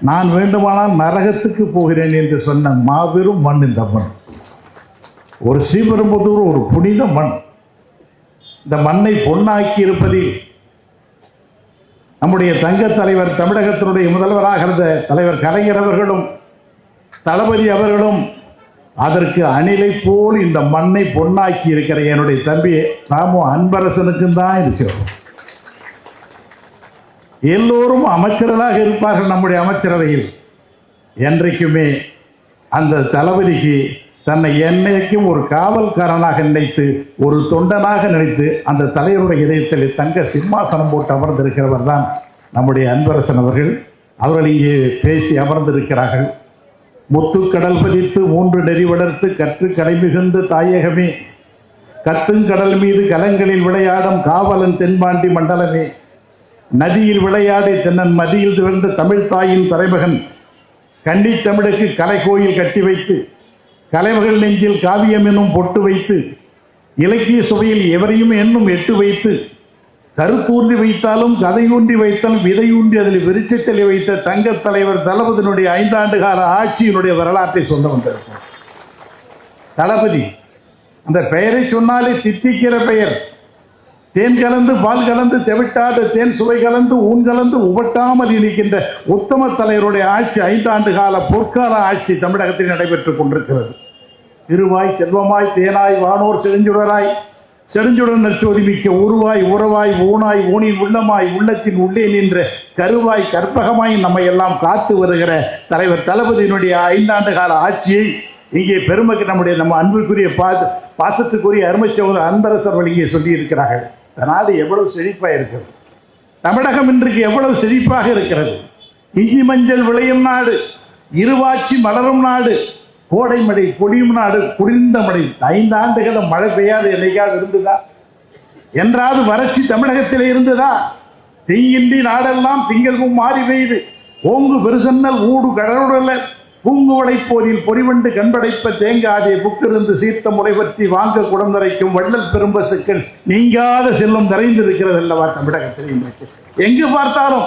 நான் வேண்டுமானால் நரகத்துக்கு போகிறேன் என்று சொன்ன மாபெரும் மண் இந்த மண். ஒரு ஸ்ரீபெரும்புதூர் ஒரு புனித மண். இந்த மண்ணை பொன்னாக்கி இருப்பதில் நம்முடைய தங்க தலைவர் தமிழகத்தினுடைய முதல்வராக இருந்த தலைவர் கலைஞர் அவர்களும் தளபதி அவர்களும் அதற்கு அணிலை போல் இந்த மண்ணை பொன்னாக்கி இருக்கிற என்னுடைய தம்பி ராமு அன்பரசனுக்கும் தான் இருக்கிறோம் எல்லோரும் அமைச்சர்களாக இருப்பார்கள் நம்முடைய அமைச்சரவையில். என்றைக்குமே அந்த தளபதிக்கு தன்னை என்னைக்கும் ஒரு காவல்காரனாக நினைத்து ஒரு தொண்டனாக நினைத்து அந்த தலைவருடைய இதயத்தில் தங்க சிம்மாசனம் போட்டு அமர்ந்திருக்கிறவர் தான் நம்முடைய அன்பரசன் அவர்கள். அவர்கள் இங்கே பேசி அமர்ந்திருக்கிறார்கள். முத்து கடல் பதித்து மூன்று நெறி வளர்த்து கற்று கலை மிகுந்து தாயகமே. கத்துங்கடல் மீது கலங்களில் விளையாடும் காவலன் தென்பாண்டி மண்டலமே. நதியில் விளையாடி தென்னன் மதியில் திகழ்ந்த தமிழ் தாயின் தலைமகன் கன்னி தமிழுக்கு கலை கோயில் கட்டி வைத்து கலைமகள் நெஞ்சில் காவியம் என்னும் பொட்டு வைத்து இலக்கிய சுவையில் எவரையும் என்னும் எட்டு வைத்து கருத்தூன்றி வைத்தாலும் கதையூன்றி வைத்தாலும் விதையூன்றி அதில் விருச்சத்தில் வைத்த தங்க தலைவர் தளபதியினுடைய ஐந்தாண்டு கால ஆட்சியினுடைய வரலாற்றை சொல்ல வந்திருக்கும் தளபதி அந்த பெயரை சொன்னாலே தித்திக்கிற பெயர். தேன் கலந்து பால் கலந்து தெவிட்டாத தேன் சுவை கலந்து ஊன் கலந்து உவட்டாமல் இருக்கின்ற உத்தம தலைவருடைய ஆட்சி ஐந்தாண்டு கால பொற்கால ஆட்சி தமிழகத்தில் நடைபெற்றுக் கொண்டிருக்கிறது. திருவாய் செல்வமாய் தேனாய் வானோர் செழுஞ்சுடராய் செடுஞ்சுடன் நற்சோதி மிக்க உருவாய் உறவாய் ஊனாய் ஊனின் உள்ளமாய் உள்ளத்தின் உள்ளே நின்ற கருவாய் கற்பகமாய் நம்மை எல்லாம் காத்து வருகிற தலைவர் தளபதியினுடைய ஐந்தாண்டு கால ஆட்சியை இங்கே பெருமைக்கு நம்முடைய நம்ம அன்புக்குரிய பா பாசத்துக்குரிய அருமை சகோதரர் வழியை இங்கே சொல்லியிருக்கிறார்கள். நாடு எவ்வளவு செழிப்பாக இருக்கிறது? தமிழகம் இன்றைக்கு எவ்வளவு செழிப்பாக இருக்கிறது? இஞ்சி மஞ்சள் விளையும் நாடு இருவாட்சி மலரும் நாடு கோடை மழை பொழியும் நாடு குளிர்ந்த மழை. ஐந்து ஆண்டுகளும் மழை பெய்யாது என்னைக்காவது இருந்ததா? என்றாவது வறட்சி தமிழகத்தில் இருந்ததா? தீயின்றி நாடெல்லாம் திங்கள் மாறி பெய்து ஓங்கு பெருசன்னல் ஊடு கடவுடல பூங்குவளை போதில் பொறிவண்டு கண்படைப்ப தேங்காதே புக்கிருந்து சீர்த்த முறை பற்றி வாங்க குடந்தரைக்கும் வள்ளல் பெரும்பசுக்கள் நீங்காத செல்லும் நிறைந்திருக்கிறது அல்லவா தமிழகத்தில் இன்றைக்கு? எங்கு பார்த்தாலும்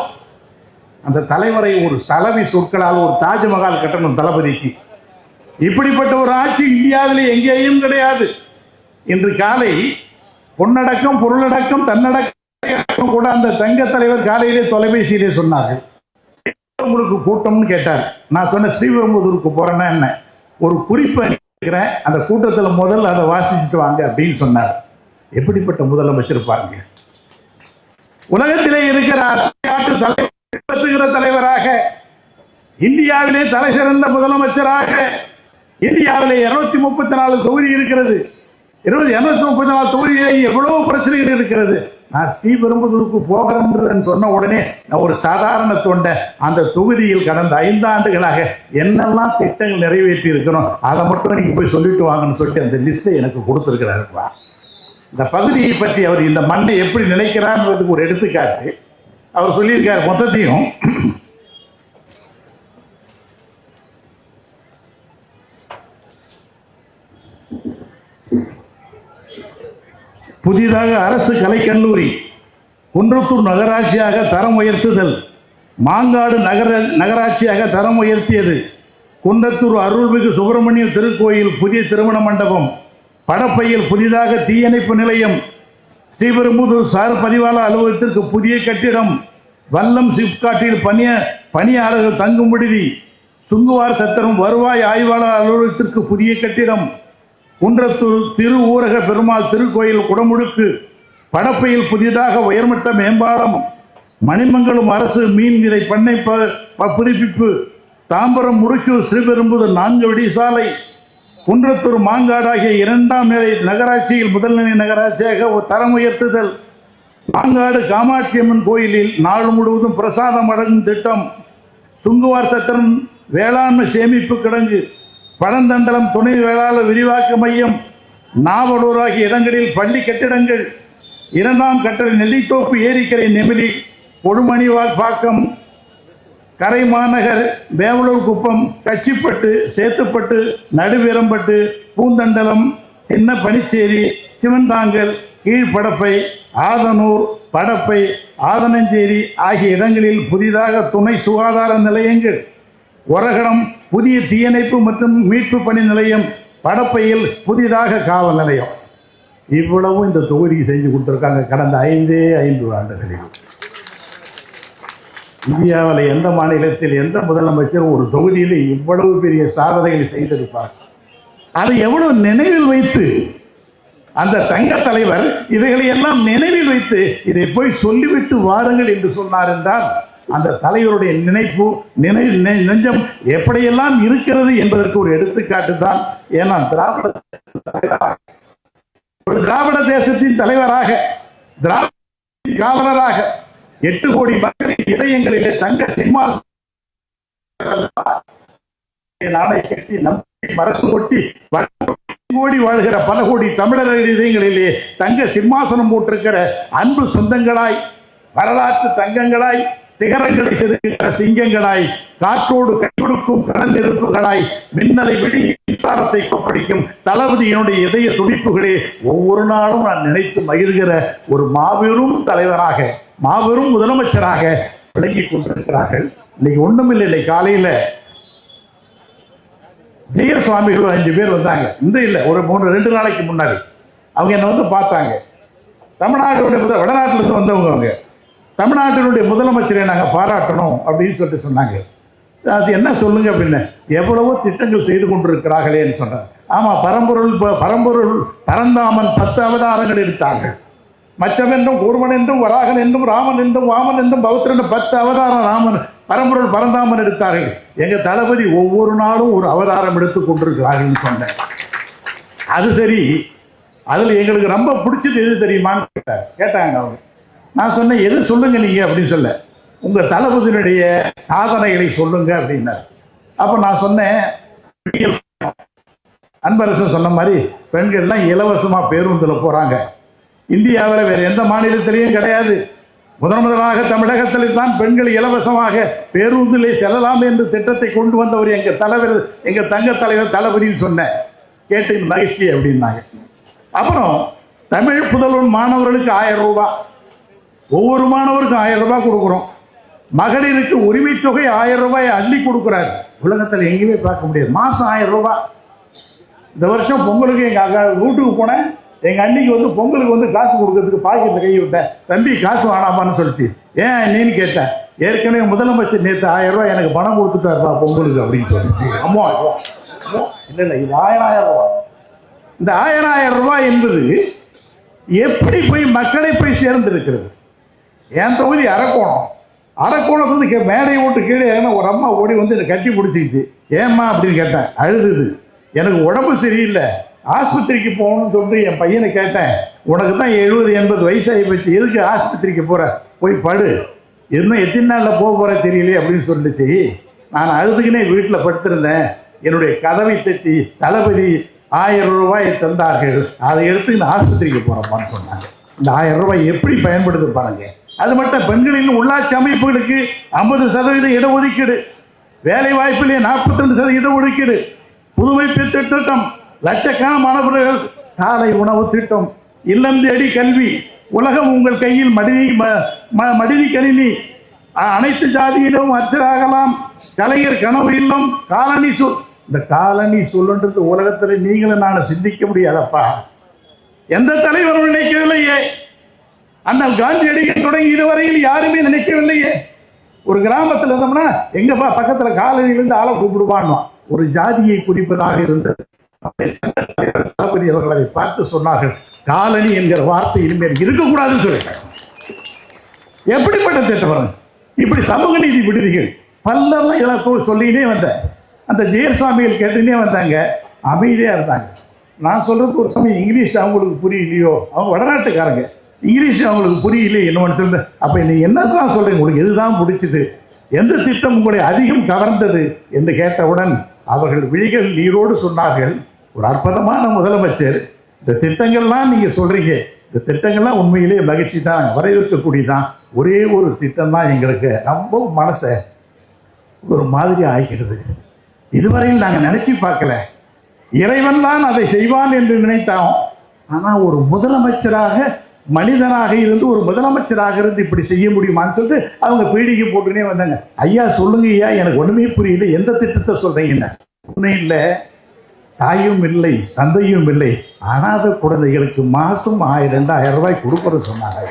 அந்த தலைவரை ஒரு சலவி சொற்களால் ஒரு தாஜ்மஹால் கட்டணும் தளபதிக்கு. இப்படிப்பட்ட ஒரு ஆட்சி இந்தியாவில் எங்கேயும் கிடையாது. இன்று காலை பொன்னடக்கம் பொருளடக்கம் தன்னடக்கம் கூட அந்த தங்க தலைவர் காலையிலே தொலைபேசியிலே சொன்னார்கள். உங்களுக்கு கூட்டம்னு கேட்டார். நான் சொன்ன ஸ்ரீபெரும்புதூருக்கு போறேன்னா என்ன? ஒரு குறிப்பை இருக்கிறேன் அந்த கூட்டத்தில் முதல்ல அதை வாசிச்சுட்டு வாங்க அப்படின்னு சொன்னார். எப்படிப்பட்ட முதலமைச்சர் பாருங்க. உலகத்திலே இருக்கிற நாட்டு தலைவர் தலைவராக இந்தியாவிலே தலை சிறந்த முதலமைச்சராக இந்தியாவிலே இருநூத்தி முப்பத்தி நாலு தொகுதி இருக்கிறது. இருபது இருநூத்தி முப்பத்தி நாலு தொகுதியிலே எவ்வளவு பிரச்சனைகள் இருக்கிறது. நான் ஸ்ரீபெரும்புதூருக்கு போகிறேன் சொன்ன உடனே நான் ஒரு சாதாரண தொண்டை. அந்த தொகுதியில் கடந்த ஐந்து ஆண்டுகளாக என்னெல்லாம் திட்டங்கள் நிறைவேற்றி இருக்கிறோம் அதை மட்டும் நீங்கள் போய் சொல்லிட்டு வாங்கன்னு சொல்லிட்டு அந்த லிஸ்ட்டை எனக்கு கொடுத்துருக்கிறாருப்பா இந்த பகுதியை பற்றி அவர் இந்த மண்ணை எப்படி நினைக்கிறார்ன்றதுக்கு ஒரு எடுத்துக்காட்டு அவர் சொல்லியிருக்கார் மொத்தத்தையும். புதிதாக அரசு கலைக்கல்லூரி குன்றத்தூர் நகராட்சியாக தரம் உயர்த்துதல் மாங்காடு நகர நகராட்சியாக தரம் உயர்த்தியது. குன்றத்தூர் அருள்மிகு சுப்பிரமணிய திருக்கோயில் புதிய திருமண மண்டபம் படப்பையில் புதிதாக தீயணைப்பு நிலையம் ஸ்ரீபெரும்புதூர் சார் பதிவாளர் அலுவலகத்திற்கு புதிய கட்டிடம் வல்லம் சிப்காட்டில் பணிய பணியாளர்கள் தங்கும் விடுதி சுங்குவார் சத்திரம் வருவாய் ஆய்வாளர் அலுவலகத்திற்கு புதிய கட்டிடம் குன்றத்தூர் திரு ஊரக பெருமாள் திருக்கோயில் குடமுழுக்கு படப்பையில் புதிதாக உயர்மட்ட மேம்பாலம் மணிமங்கலம் அரசு மீன் விதை பண்ணை ப- ப- புதுப்பிப்பு தாம்பரம் முடுச்சூர் ஸ்ரீபெரும்புதூர் நான்கு விடிசாலை சாலை குன்றத்தூர் மாங்காடு ஆகிய இரண்டாம் நிலை நகராட்சியில் முதல்நிலை நகராட்சியாக ஒரு தரம் உயர்த்துதல் மாங்காடு காமாட்சி அம்மன் கோயிலில் நாள் முழுவதும் பிரசாதம் அடங்கும் திட்டம் சுங்குவார் சத்திரம் வேளாண்மை சேமிப்பு கிடங்கு பழந்தண்டலம் துணை வேளாளர் விரிவாக்க மையம் நாவலூர் ஆகிய இடங்களில் பள்ளி கட்டிடங்கள் இரண்டாம் கட்டளை நெல்லித்தோப்பு ஏரிக்கரை நெமிலி பொடுமணி பாக்கம் கரை மாநகர் வேவலூர் குப்பம் கச்சிப்பட்டு சேத்துப்பட்டு நடுவீரம்பட்டு பூந்தண்டலம் சின்ன பனிச்சேரி சிவன்தாங்கல் கீழ்ப்படப்பை ஆதனூர் படப்பை ஆதனஞ்சேரி ஆகிய இடங்களில் புதிதாக துணை சுகாதார நிலையங்கள் ஒரகடம் புதிய தீயணைப்பு மற்றும் மீட்பு பணி நிலையம் படப்பையில் புதிதாக காவல் நிலையம். இவ்வளவும் இந்த தொகுதிக்கு செஞ்சு கொடுத்துருக்காங்க கடந்த ஐந்தே ஐந்து ஆண்டுகளில். இந்தியாவில் எந்த மாநிலத்தில் எந்த முதலமைச்சர் ஒரு தொகுதியில் இவ்வளவு பெரிய சாதனைகள் செய்திருப்பார்? அதை எவ்வளவு நினைவில் வைத்து அந்த தங்க தலைவர் இவைகளை எல்லாம் நினைவில் வைத்து இதை போய் சொல்லிவிட்டு வாருங்கள் என்று சொன்னார் என்றால் அந்த தலைவருடைய நினைப்பு நினை நெஞ்சம் எப்படியெல்லாம் இருக்கிறது என்பதற்கு ஒரு எடுத்துக்காட்டு தான். ஏன்னா திராவிட ஒரு திராவிட தேசத்தின் தலைவராக திராவிட காவலராக எட்டு கோடி மக்களின் இதயங்களிலே தங்க சிம்மாசனம் நாளை கட்டி நம்பி மரசு கொட்டி கோடி வாழ்கிற பல கோடி தமிழர்கள் இதயங்களிலே தங்க சிம்மாசனம் போட்டிருக்கிற அன்பு சொந்தங்களாய் வரலாற்று தங்கங்களாய் சிகரங்களை செதுக்குகிற சிங்கங்களாய் காற்றோடு கை கொடுக்கும் கடந்தெருப்புகளாய் மின்னலை விழுங்கி மின்சாரத்தை கொப்படிக்கும் தளபதியினுடைய இதய துடிப்புகளே ஒவ்வொரு நாளும் நான் நினைத்து மகிழ்கிற ஒரு மாபெரும் தலைவராக மாபெரும் முதலமைச்சராக விளங்கிக் கொண்டிருக்கிறார்கள். இன்னைக்கு ஒண்ணுமில்லை இல்லை காலையில ஜெய சுவாமிகள் அஞ்சு பேர் வந்தாங்க. இந்த இல்லை ஒரு மூணு ரெண்டு நாளைக்கு முன்னாடி. அவங்க என்னை வந்து பார்த்தாங்க. தமிழ்நாட்டுடைய வடநாட்டிலிருந்து வந்தவங்க அவங்க. தமிழ்நாட்டினுடைய முதலமைச்சரை நாங்கள் பாராட்டணும் அப்படின்னு சொல்லிட்டு சொன்னாங்க. அது என்ன சொல்லுங்க அப்படின்னு எவ்வளவோ திட்டங்கள் செய்து கொண்டிருக்கிறார்களேன்னு சொன்னார் ஆமாம் பரம்பொருள் ப- பரம்பொருள் பரந்தாமன் பத்து அவதாரங்கள் எடுத்தார்கள் மச்சமென்றும் ஒருவன் என்றும் வராகன் என்றும் ராமன் என்றும் வாமன் என்றும் பௌத்திரன் பத்து அவதாரம் ராமன் பரம்பொருள் பரந்தாமன் எடுத்தார்கள். எங்கள் தளபதி ஒவ்வொரு நாளும் ஒரு அவதாரம் எடுத்துக் கொண்டிருக்கிறார்கள் சொன்னேன் அது சரி. அதில் எங்களுக்கு ரொம்ப பிடிச்சது எது தெரியுமான்னு கேட்டார். கேட்டாங்க அவங்க. நான் சொன்னேன் எது சொல்லுங்க நீங்கள் அப்படின்னு சொல்ல. உங்கள் தளபதியினுடைய சாதனைகளை சொல்லுங்க அப்படின்னார். அப்போ நான் சொன்னேன் அன்பரசன் சொன்ன மாதிரி பெண்கள்லாம் இலவசமாக பேருந்தில் போகிறாங்க இந்தியாவில் வேறு எந்த மாநிலத்திலையும் கிடையாது. முதன் முதலாக தமிழகத்தில் தான் பெண்கள் இலவசமாக பேருந்திலே செல்லலாம் என்று திட்டத்தை கொண்டு வந்தவர் எங்கள் தலைவர் எங்கள் தங்க தலைவர் தளபதின்னு சொன்னேன். கேட்டு மகிழ்ச்சி அப்படின்னாங்க. அப்புறம் தமிழ் புதல்வன் மாணவர்களுக்கு ஆயிரம் ரூபாய். ஒவ்வொரு மாணவருக்கும் ஆயிரம் ரூபாய் கொடுக்குறோம். மகளிருக்கு உரிமை தொகை ஆயிரம் ரூபாய் அள்ளி கொடுக்குறாரு. உலகத்தில் எங்கேயுமே பார்க்க முடியாது. மாதம் ஆயிரம் ரூபாய். இந்த வருஷம் பொங்கலுக்கு எங்கள் அக்கா வீட்டுக்கு போனேன். எங்கள் அன்னைக்கு வந்து பொங்கலுக்கு வந்து காசு கொடுக்கறதுக்கு பாக்கெட்டில் கை விட்டேன் தம்பி காசு வேணாமான்னு சொல்லிட்டு ஏன் நீன்னு கேட்டேன் ஏற்கனவே முதலமைச்சர் நேற்று ஆயிரம் ரூபாய் எனக்கு பணம் கொடுத்துட்டாருப்பா பொங்கலுக்கு அப்படின்னு சொல்லிட்டு அம்மா இல்லை இல்லை இது ஆயிரம் ஆயிரம் ரூபாய். இந்த ஆயிரம் ஆயிரம் ரூபாய் என்பது எப்படி போய் மக்களை போய் சேர்ந்திருக்கிறது? என் தொகுதி அரக்கோணம். அரக்கோணத்துலேருந்து கே மேடை விட்டு கீழே ஏன்னா ஒரு அம்மா ஓடி வந்து என்னை கட்டி பிடிச்சிக்கிச்சு ஏம்மா அப்படின்னு கேட்டேன். அழுதுது. எனக்கு உடம்பு சரியில்லை. ஆஸ்பத்திரிக்கு போகணும்னு சொல்லிட்டு என் பையனை கேட்டேன். உனக்கு தான் எழுபது எண்பது வயசாகி போச்சு. எதுக்கு ஆஸ்பத்திரிக்கு போகிற போய் படு. இன்னும் எத்தனை நாளில் போக போகிற தெரியலையே அப்படின்னு சொல்லிச்சு நான் அழுதுகினே வீட்டில் படுத்திருந்தேன். என்னுடைய கதவை தட்டி தளபதி ஆயிரம் ரூபாய் தந்தார்கள். அதை எடுத்து இந்த ஆஸ்பத்திரிக்கு போகிறப்பான்னு சொன்னாங்க. இந்த ஆயிரம் ரூபாய் எப்படி பயன்படுது பாருங்க. அது மட்டும் பெண்களின் உள்ளாட்சி அமைப்புகளுக்கு ஐம்பது சதவீத இடஒதுக்கீடு வேலை வாய்ப்பிலே நாற்பத்தி ரெண்டு சதவீத இடஒதுக்கீடு புதுமை பெற்ற திட்டம் லட்சக்கணக்கான மாணவர்கள் காலை உணவு திட்டம் இல்லம் தேடி கல்வி உலகம் உங்கள் கையில் மடிதி ம- ம- மடிதி கணினி அனைத்து ஜாதியிலும் அச்சராகலாம் கலைஞர் கனவு இல்லம் காலனி சொல் இந்த காலனி சொல்லுன்றது உலகத்தில் நீங்களும் நான் சிந்திக்க முடியாதப்பா. எந்த தலைவரும் நினைக்கவில்லையே. அண்ணல் காந்தியடிகள் தொடங்கி இதுவரையில் யாருமே நினைக்கவில்லையே. ஒரு கிராமத்தில் இருந்தோம்னா எங்கப்பா பக்கத்துல காலனியிலிருந்து ஆளை கூப்பிடுவான்னு ஒரு ஜாதியை குறிப்பதாக இருந்தது. தளபதி அவர்கள் அதை பார்த்து சொன்னார்கள். காலனி என்கிற வார்த்தை இனிமேல் இருக்கக்கூடாதுன்னு சொல்லிட்டாங்க. எப்படிப்பட்ட திட்டம் இப்படி சமூக நீதி விடுதிகள். பல்லெல்லாம் இதெல்லாம் சொ- சொல்லிக்கிட்டே வந்தேன் அந்த ஜெயசாமிகள் கேட்டுனே வந்தாங்க. அமைதியாக இருந்தாங்க. நான் சொல்றது ஒரு சமயம் இங்கிலீஷ் அவங்களுக்கு புரியலையோ? அவங்க வடநாட்டுக்காரங்க. இங்கிலீஷ் அவங்களுக்கு புரியலையே என்னன்னு சொல்ல. அப்போ நீ என்னதான் சொல்கிறீங்க உங்களுக்கு எதுதான் பிடிச்சது? எந்த திட்டம் உங்களை அதிகம் கவர்ந்தது? என்று கேட்டவுடன் அவர்கள் விழிகள் நீரோடு சொன்னார்கள் ஒரு அற்புதமான முதலமைச்சர் இந்த திட்டங்கள்லாம் நீங்கள் சொல்கிறீங்க இந்த திட்டங்கள்லாம் உண்மையிலேயே மகிழ்ச்சி தான் வரவேற்கக்கூடியதான் ஒரே ஒரு திட்டம் தான் எங்களுக்கு. ரொம்ப மனசை ஒரு மாதிரி ஆகிக்கிறது இதுவரையில் நாங்கள் நினச்சி பார்க்கல. இறைவன் தான் அதை செய்வான் என்று நினைத்தோம் ஆனால் ஒரு முதலமைச்சராக மனிதனாக இருந்து ஒரு முதலமைச்சராக இருந்து இப்படி செய்ய முடியுமான்னு சொல்லிட்டு அவங்க பீடிகை போட்டுனே வந்தாங்க. ஐயா சொல்லுங்க ஐயா எனக்கு ஒண்ணுமே புரியல. எந்த திட்டத்தை சொல்றீங்கன்னு ஒன்றும் இல்லை. தாயும் இல்லை தந்தையும் இல்லை. அனாதை குழந்தைகளுக்கு மாசம் ஆயிரம் ரெண்டாயிரம் ரூபாய் கொடுக்கறது சொன்னாங்க.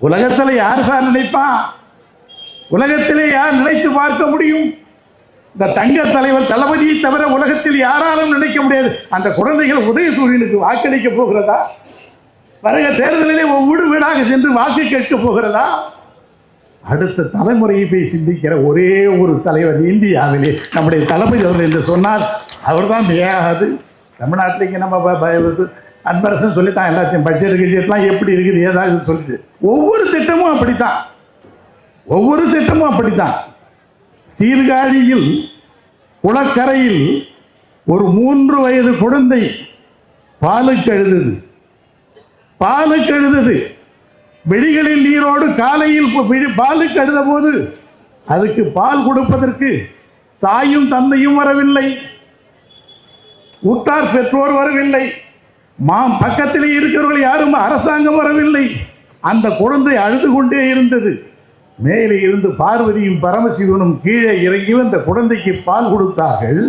உலகத்துல யார் சார் நினைப்பான் உலகத்திலே யார் நினைத்து பார்க்க முடியும்? இந்த தங்க தலைவர் தளபதியை தவிர உலகத்தில் யாராலும் நினைக்க முடியாது. அந்த குழந்தைகள் உதயசூரியனுக்கு வாக்களிக்க போகிறதா? வருக தேர்தலிலே ஒவ்வொரு வீடாக சென்று வாக்கு கேட்க போகிறதா? அடுத்த தலைமுறையை போய் சிந்திக்கிற ஒரே ஒரு தலைவர் இந்தியாவிலே நம்முடைய தளபதி அவர்கள் என்று சொன்னால் அவர் தான் தமிழ்நாட்டில் இங்கே நம்ம ப- அன்பரசன் சொல்லித்தான் எல்லாத்தையும் பட்ஜெட் கிட்ஜெட்லாம் எப்படி இருக்குது ஏதாவது சொல்லிட்டு. ஒவ்வொரு திட்டமும் அப்படித்தான். ஒவ்வொரு திட்டமும் அப்படித்தான். சீர்காழியில் குளக்கரையில் ஒரு மூன்று வயது குழந்தை பாலுக்கு எழுதுது பாலு கழுதது வெளிகளில் நீரோடு காலையில் பாலு கழுத பாலுக்கு எழுத போது அதுக்கு பால் கொடுப்பதற்கு தாயும் தந்தையும் வரவில்லை. உத்தார் பெற்றோர் வரவில்லை. மாம் பக்கத்திலே இருக்கிறவர்கள் யாரும் அரசாங்கம் வரவில்லை. அந்த குழந்தை அழுது கொண்டே இருந்தது. மேலே இருந்து பார்வதியும் பரமசிவனும் கீழே இறங்கி அந்த குழந்தைக்கு பால் கொடுத்தார்கள்.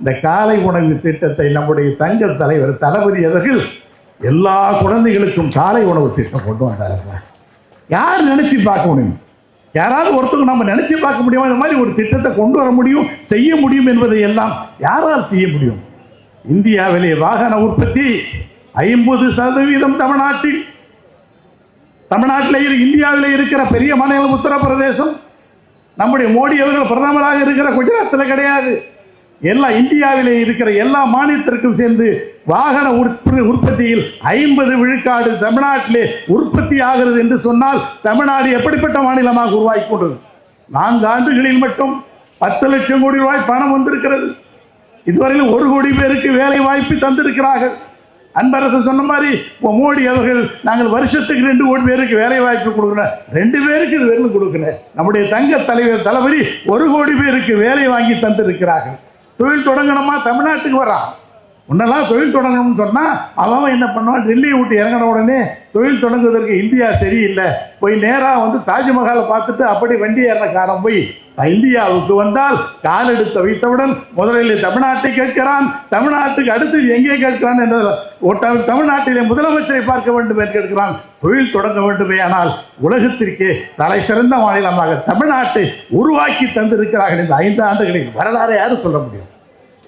இந்த காலை உணவு திட்டத்தை நம்முடைய தங்க தலைவர் தளபதி அவர்கள் எல்லா குழந்தைகளுக்கும் காலை உணவு திட்டம் கொண்டு வந்தாருங்க யார் நினைச்சு பார்க்க முடியும்? யாராவது ஒருத்தவங்க நம்ம நினைச்சு பார்க்க முடியுமா? இந்த மாதிரி ஒரு திட்டத்தை கொண்டு வர முடியும் செய்ய முடியும் என்பதை எல்லாம் யாரால் செய்ய முடியும்? இந்தியாவிலே வாகன உற்பத்தி ஐம்பது சதவீதம் தமிழ்நாட்டில். தமிழ்நாட்டில் இரு- இருக்கிற பெரிய மாநிலம் உத்தரப்பிரதேசம். நம்முடைய மோடி அவர்கள் பிரதமராக இருக்கிற குஜராத்தில் கிடையாது. எல்லா இந்தியாவிலே இருக்கிற எல்லா மாநிலத்திற்கும் சேர்ந்து வாகன உற்பத்தி உற்பத்தியில் ஐம்பது விழுக்காடு தமிழ்நாட்டிலே உற்பத்தி ஆகிறது என்று சொன்னால் தமிழ்நாடு எப்படிப்பட்ட மாநிலமாக உருவாகி கொண்டது நான்கு ஆண்டுகளில் மட்டும் பத்து லட்சம் கோடி ரூபாய் பணம் வந்திருக்கிறது. இதுவரையில் ஒரு கோடி பேருக்கு வேலை வாய்ப்பு தந்திருக்கிறார்கள். அன்பரசு சொன்ன மாதிரி இப்போ மோடி அவர்கள் நாங்கள் வருஷத்துக்கு ரெண்டு கோடி பேருக்கு வேலை வாய்ப்பு கொடுக்குறோம் ரெண்டு பேருக்கு இது வெறும் கொடுக்கல. நம்முடைய தங்க தலைவர் தளபதி ஒரு கோடி பேருக்கு வேலை வாங்கி தந்திருக்கிறார்கள். தொழில் தொடங்கணுமா? தமிழ்நாட்டுக்கு வரான் முன்னெல்லாம் தொழில் தொடங்கணும்னு சொன்னால் அவன் என்ன பண்ணுவான்? டெல்லியை விட்டு இறங்கின உடனே தொழில் தொடங்குவதற்கு இந்தியா சரியில்லை. போய் நேராக வந்து தாஜ்மஹாலை பார்த்துட்டு அப்படி வண்டி ஏறின காரம் போய் இந்தியாவுக்கு வந்தால் கால் எடுத்து வைத்தவுடன் முதலில் தமிழ்நாட்டை கேட்கிறான். தமிழ்நாட்டுக்கு அடுத்து எங்கே கேட்கிறான் என்ற தமிழ்நாட்டிலே முதலமைச்சரை பார்க்க வேண்டும் என்று கேட்கிறான். தொழில் தொடங்க வேண்டுமே ஆனால் உலகத்திற்கே தலை சிறந்த மாநிலமாக தமிழ்நாட்டை உருவாக்கி தந்திருக்கிறார்கள் இந்த ஐந்து ஆண்டுகளில் வரலாறை யாரும் சொல்ல முடியும்.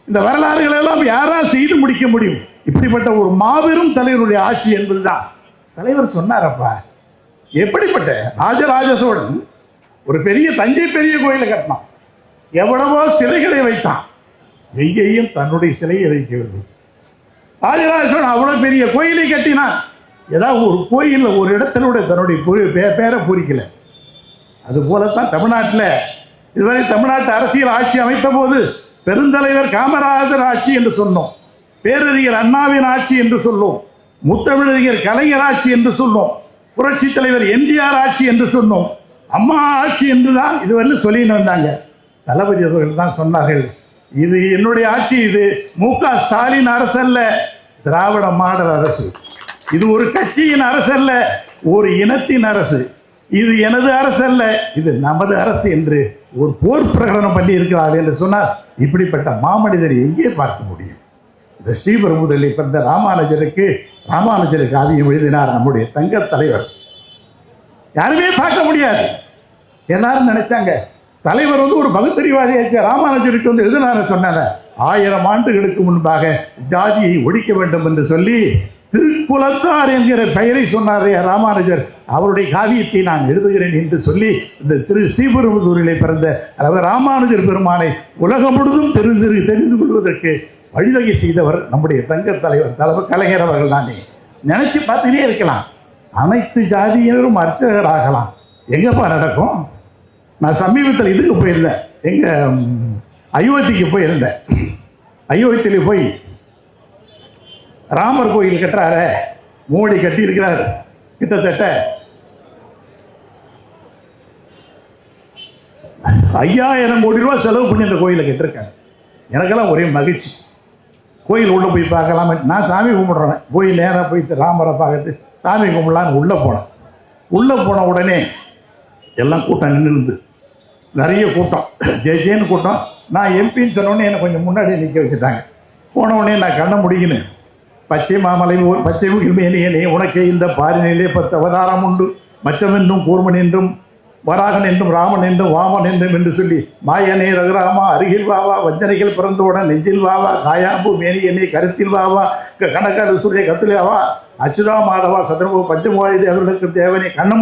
இந்த வரலாறுகளை எல்லாம் யாரால் செய்து முடிக்க முடியும்? இப்படிப்பட்ட ஒரு மாபெரும் தலைவருடைய ஆட்சி என்பதுதான். தலைவர் சொன்னாரப்பா எப்படிப்பட்ட ராஜராஜ சோழன் ஒரு பெரிய தஞ்சை பெரிய கோயிலை கட்டினான். எவ்வளவோ சிலைகளை வைத்தான். எங்கேயும் தன்னுடைய சிலையை வைக்கவில்லை ராஜராஜ சோழன் அவ்வளோ பெரிய கோயிலை கட்டினான். ஏதாவது ஒரு கோயிலில் ஒரு இடத்துல தன்னுடைய பே- பேரை பூரிக்கல. அதுபோல தான் தமிழ்நாட்டில் இதுவரை தமிழ்நாட்டு அரசியல் ஆட்சி அமைத்த போது பெருந்தலைவர் காமராஜர் ஆட்சி என்று சொன்னோம். பேரறிஞர் அண்ணாவின் ஆட்சி என்று சொல்லும் முத்தமிழறிஞர் கலைஞர் ஆட்சி என்று சொல்லும் புரட்சி தலைவர் எம்ஜிஆர் ஆட்சி என்று சொன்னோம். அம்மா ஆட்சி என்று தான் இதுவரை சொல்லின்னு வந்தாங்க. தளபதி அவர்கள் தான் சொன்னார்கள். இது என்னுடைய ஆட்சி இது மு க ஸ்டாலின் அரசல்ல திராவிட மாடல் அரசு. இது ஒரு கட்சியின் அரசல்ல ஒரு இனத்தின் அரசு. இது எனது அரசல்ல இது நமது அரசு என்று ஒரு போர் பிரகடனம் பண்ணி இருக்கிறார் என்று சொன்னால் இப்படிப்பட்ட மாமனிதர் எங்கே பார்க்க முடியும்? இந்த ஸ்ரீபெரும்புதலில் பிறந்த ராமானுஜருக்கு ராமானுஜருக்கு ஆதியம் எழுதினார் நம்முடைய தங்க தலைவர். யாருமே பார்க்க முடியாது. எல்லாரும் நினைச்சாங்க தலைவர் வந்து ஒரு பகுத்தறிவாதியாச்சு ராமானுஜருக்கு வந்து எழுதினார் சொன்னாங்க. ஆயிரம் ஆண்டுகளுக்கு முன்பாக ஜாதியை ஒழிக்க வேண்டும் என்று சொல்லி திருக்குலத்தார் என்கிற பெயரை சொன்னாரே ராமானுஜர். அவருடைய காவியத்தை நான் எழுதுகிறேன் என்று சொல்லி இந்த திரு ஸ்ரீபெரும்புதூரிலே பிறந்த அவர் ராமானுஜர் பெருமானை உலகம் முழுதும் தெரிந்து தெரிந்து கொள்வதற்கு வழிவகை செய்தவர் நம்முடைய தங்க தலைவர் தலைவர் கலைஞர் அவர்கள் தானே. நினைச்சு பார்த்துட்டே இருக்கலாம். அனைத்து ஜாதியினரும் அர்ச்சகராகலாம். எங்கப்பா நடக்கும்? நான் சமீபத்தில் இதுக்கு போயிருந்தேன். எங்கள் அயோத்திக்கு போய் இருந்த அயோத்தியில் போய் ராமர் கோயில் கட்டுறாரு. மோடி கட்டி இருக்கிறார் கிட்டத்தட்ட ஐயாயிரம் கோடி ரூபா செலவு பண்ணி இந்த கோயிலை கட்டிருக்காங்க எனக்கெல்லாம் ஒரே மகிழ்ச்சி. கோயில் உள்ளே போய் பார்க்கலாம். நான் சாமி கும்பிட்றேன். கோயில் நேராக போய் ராமரை பார்க்கறது. சாமி கும்பிடலான்னு உள்ளே போனேன். உள்ளே போன உடனே எல்லாம் கூட்டம் நின்று நிறைய கூட்டம். ஜே ஜேன்னு கூட்டம். நான் எம்பின்னு சொன்னோடனே என்னை கொஞ்சம் முன்னாடி நிற்க வச்சுட்டாங்க. போனவுடனே நான் கண்ண முடியுன்னு பச்சை மாமலை ஊர் பச்சை மேனியனே உனக்கே இந்த பாரினிலே பத்து அவதாரம் உண்டு. மச்சமென்றும் கூர்மன் என்றும் வராகன் என்றும் ராமன் என்றும் வாமன் என்றும் என்று சொல்லி மாயனே ரகுராமா அருகில் வாவா வஞ்சனைகள் பிறந்தவுடன் நெஞ்சில் வாவா காயாம்பு மேனியனே கருத்தில் வாவா க- கணக்காடு சூரிய கத்துலேவா அச்சுதா மாதவா சதுரபு பஞ்சமோதி அவர்களுக்கு தேவனே கண்ண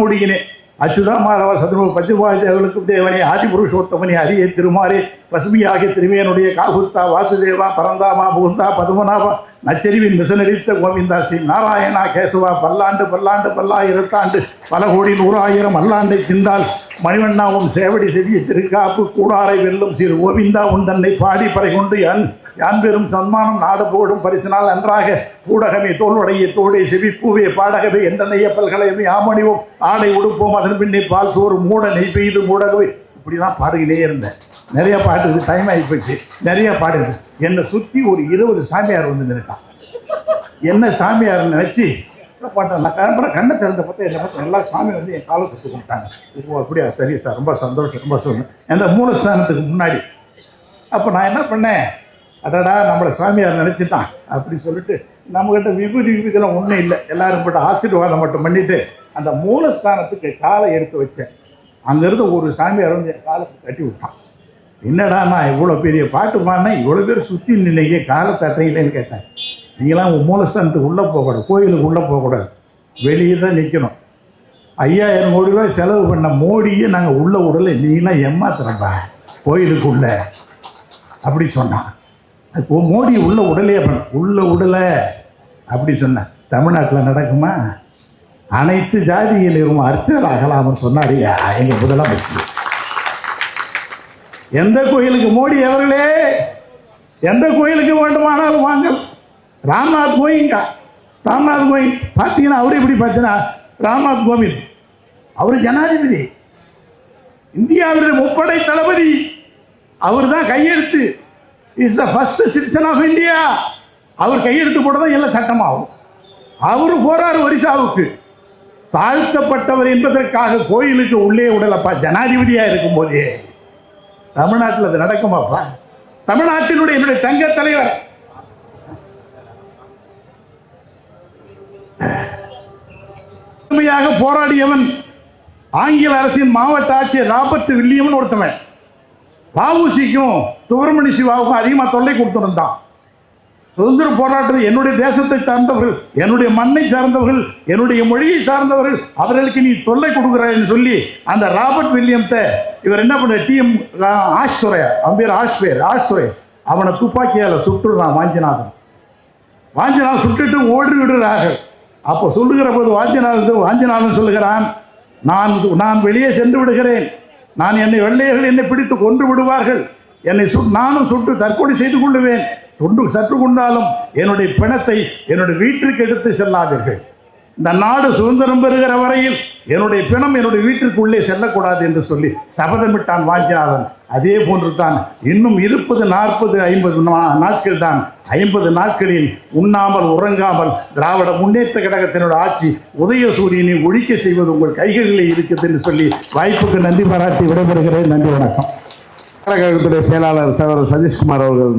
அச்சுதான் மாதவ மாதவா சதுரபு தேவனே ஆதி புருஷோத்தமனே அரிய திருமாரே பசுமையாகிய திருமையனுடைய காகுத்தா வாசுதேவா பரந்தாமா புகுந்தா பதுமநாபா நச்சரிவின் மிசனடித்த கோவிந்தா ஸ்ரீ நாராயணா கேசவா பல்லாண்டு பல்லாண்டு பல்லாயிரத்தாண்டு பல கோடி நூறாயிரம் அல்லாண்டை சிந்தால் மணிவண்ணாவும் சேவடி செவிய திருக்காப்பு கூடாரை வெல்லும் சிறு கோவிந்தா உன் தன்னை பாடி பறை கொண்டு என் யான்பெரும் சன்மானம் நாடு போடும் பரிசினால் நன்றாக ஊடகமே தோளுடைய தோடை செவிப்பூவே பாடகமே எந்தனைய பல்கலையுமே ஆமணிவோம். ஆடை உடுப்போம் அதன் பின்னே பால் சோறு மூட நெய் பெய்து மூடகவே. இப்படிலாம் பாடிக்கிட்டே இருந்தேன். நிறைய பாட்டுக்கு டைம் ஆகி போச்சு. நிறைய பாடுது. என்னை சுற்றி ஒரு இருபது சாமியார் வந்து நின்றுட்டான் என்ன சாமியார் நினச்சி பாட்டேன் நான் அப்புறம் கண்ணை திறந்த பார்த்தா என்னை பார்த்து எல்லா சாமி வந்து என் காலை சுற்றி கொடுத்தாங்க இப்போ அப்படியா? சரி சார். ரொம்ப சந்தோஷம் ரொம்ப சந்தோஷம். அந்த மூலஸ்தானத்துக்கு முன்னாடி. அப்போ நான் என்ன பண்ணேன்? அடடா நம்மளை சாமியார் நினச்சிட்டான். அப்படி சொல்லிட்டு நம்மக்கிட்ட விபூதி விபூதிலாம் ஒன்றும் இல்லை. எல்லாரும் போட்டு ஆசீர்வாதம் மட்டும் பண்ணிட்டு அந்த மூலஸ்தானத்துக்கு காலை எடுத்து வச்சேன். அங்கேருந்து ஒரு சாமியார் வந்து என் காலத்தை தட்டி விட்டான். என்னடா நான் இவ்வளோ பெரிய பாட்டு பாடினேன்? இவ்வளோ பேர் சுற்றி நிலையே காலை தட்டையிலேன்னு கேட்டேன். நீங்களாம் உங்கள் மூலஸ்தானத்துக்கு உள்ளே போகக்கூடாது கோயிலுக்கு உள்ளே போகக்கூடாது. வெளியே தான் நிற்கணும் ஐயாயிரம் கோடி ரூபாய் செலவு பண்ண மோடியே நாங்கள் உள்ளே விடலை. நீங்களாம் ஏமாத்துறப்பா கோயிலுக்குள்ள அப்படி சொன்னான். மோடி உள்ள உடலே அப்படி உள்ள உடலை அப்படி சொன்னேன் தமிழ்நாட்டில் நடக்குமா? அனைத்து ஜாதியிலும் அர்ச்சகர் ஆகலாம்னு சொன்னார். எங்க முதலமைச்சர். எந்த கோயிலுக்கு மோடி அவர்களே? எந்த கோயிலுக்கு வேண்டுமானாலும் வாங்க. ராம்நாத் கோயிங்க ராம்நாத் கோயில் பார்த்தீங்கன்னா அவரு எப்படி பார்த்தீங்கன்னா ராம்நாத் கோவிந்த். அவர் ஜனாதிபதி. இந்தியாவுடைய முப்படை தளபதி. அவர் தான் கையெழுத்து. Is the first citizen of India அவர் கையெழுத்து போட தான் எல்லாம் சட்டமாகும். அவரு போறாரு ஒரிசாவுக்கு. தாழ்த்தப்பட்டவர் என்பதற்காக கோயிலுக்கு உள்ளே விடலப்பா. ஜனாதிபதியா இருக்கும் போதே தமிழ்நாட்டில் அது நடக்குமாப்பா? தமிழ்நாட்டினுடைய என்னுடைய தங்க தலைவர். கடுமையாக போராடியவன் ஆங்கில அரசின் மாவட்ட ஆட்சியர் ராபர்ட் வில்லியம்னு ஒருத்தவன். பாவூசிக்கும் சுப்பிரமணிய சிவாவுக்கும் அதிகமாக தொல்லை கொடுத்துருந்தான் சுதந்திர போராட்டத்தில் என்னுடைய தேசத்தை சார்ந்தவர்கள் என்னுடைய மண்ணை சார்ந்தவர்கள் என்னுடைய மொழியை சார்ந்தவர்கள் அவர்களுக்கு நீ தொல்லை கொடுக்குறான்னு சொல்லி அந்த ராபர்ட் வில்லியம்த்தை இவர் என்ன பண்ண டிஎம் ஆஷ்வரே அவன் பேர் ஆஷ்வேர் ஆஷ்வரே அவனை துப்பாக்கியால் சுட்டுடுறான் வாஞ்சிநாதன். வாஞ்சிநாதன் சுட்டுட்டு ஓடி விடுறார்கள் அப்போ சொல்லுகிற போது வாஞ்சிநாதன் வாஞ்சிநாதன் சொல்லுகிறான் நான் நான் வெளியே சென்று விடுகிறேன். நான் என்னை வெள்ளையர்கள் என்னை பிடித்து கொன்று விடுவார்கள். என்னை சு நானும் சுட்டு தற்கொலை செய்து கொள்ளுவேன். துண்டு சற்று கொண்டாலும் என்னுடைய பிணத்தை என்னுடைய வீட்டிற்கு எடுத்து செல்லாதீர்கள். இந்த நாடு சுதந்திரம் பெறுகிற வரையில் என்னுடைய பிணம் என்னுடைய வீட்டிற்குள்ளே செல்லக்கூடாது என்று சொல்லி சபதமிட்டான் வாஞ்சிநாதன். அதே போன்று தான் இன்னும் இருப்பது நாற்பது ஐம்பது நாட்கள் தான் ஐம்பது நாட்களில் உண்ணாமல் உறங்காமல் திராவிட முன்னேற்ற கழகத்தினோட ஆட்சி உதயசூரியனை ஒழிக்க செய்வது உங்கள் கைகளில் இருக்குது என்று சொல்லி வாய்ப்புக்கு நன்றி பாராட்டி விடைபெறுகிறேன். நன்றி வணக்கம். கழகத்துடைய செயலாளர் சகோதரர் சதீஷ்குமார் அவர்கள்